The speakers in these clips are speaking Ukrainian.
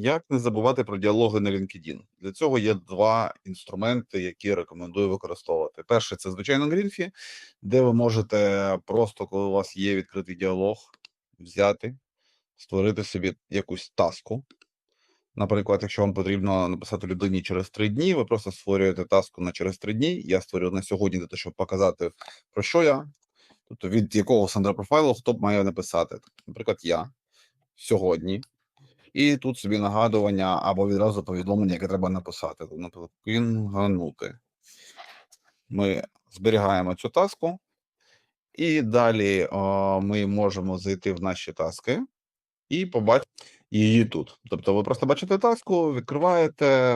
Як не забувати про діалоги на LinkedIn? Для цього є два інструменти, які рекомендую використовувати. Перший це звичайно Greenfy, де ви можете просто, коли у вас є відкритий діалог, взяти, створити собі якусь таску. Наприклад, якщо вам потрібно написати людині через три дні, ви просто створюєте таску на через три дні. Я створюю на сьогодні для того, щоб показати, про що я, тобто від якого Сандра профайлу хто б має написати. Наприклад, я сьогодні. І тут собі нагадування або відразу повідомлення, яке треба написати. Наприклад, пінганути. Ми зберігаємо цю таску, і далі о, ми можемо зайти в наші таски і побачити її тут. Тобто ви просто бачите таску, відкриваєте,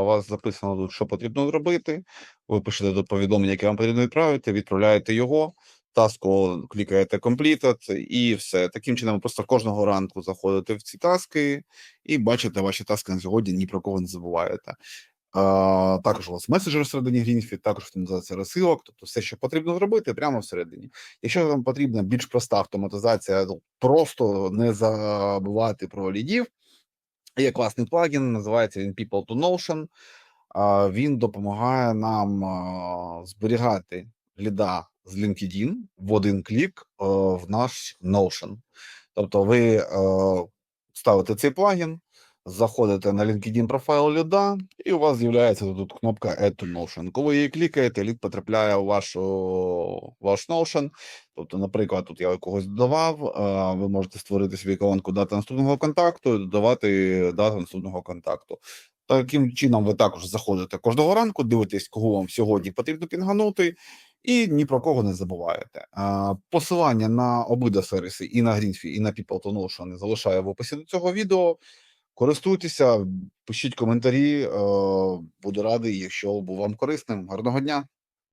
у вас записано тут, що потрібно зробити. Ви пишете до повідомлення, яке вам потрібно відправити, відправляєте його. Таску клікаєте Completed і все. Таким чином, просто кожного ранку заходите в ці таски і бачите ваші таски на сьогодні, ні про кого не забуваєте. А, також у вас меседжер всередині Greenfeed, також автоматизація розсилок, тобто все, що потрібно зробити, прямо всередині. Якщо вам потрібна більш проста автоматизація, ну, просто не забувати про лідів. Є класний плагін, називається він People to Notion. Він допомагає нам зберігати ліда з LinkedIn в один клік в наш Notion. Тобто ви е, ставите цей плагін, заходите на LinkedIn профайл ліда, і у вас з'являється тут кнопка Add to Notion. Коли її клікаєте, лід потрапляє у вашу, ваш Notion. Тобто, наприклад, тут я когось додавав, е, ви можете створити свій колонку дати наступного контакту і додавати дату наступного контакту. Таким чином, ви також заходите кожного ранку, дивитесь, кого вам сьогодні потрібно пінганути, і ні про кого не забуваєте. Посилання на обидва сервіси і на Грінфі, і на People to Notion залишаю в описі до цього відео. Користуйтеся, пишіть коментарі. е, Буду радий, якщо був вам корисним. Гарного дня!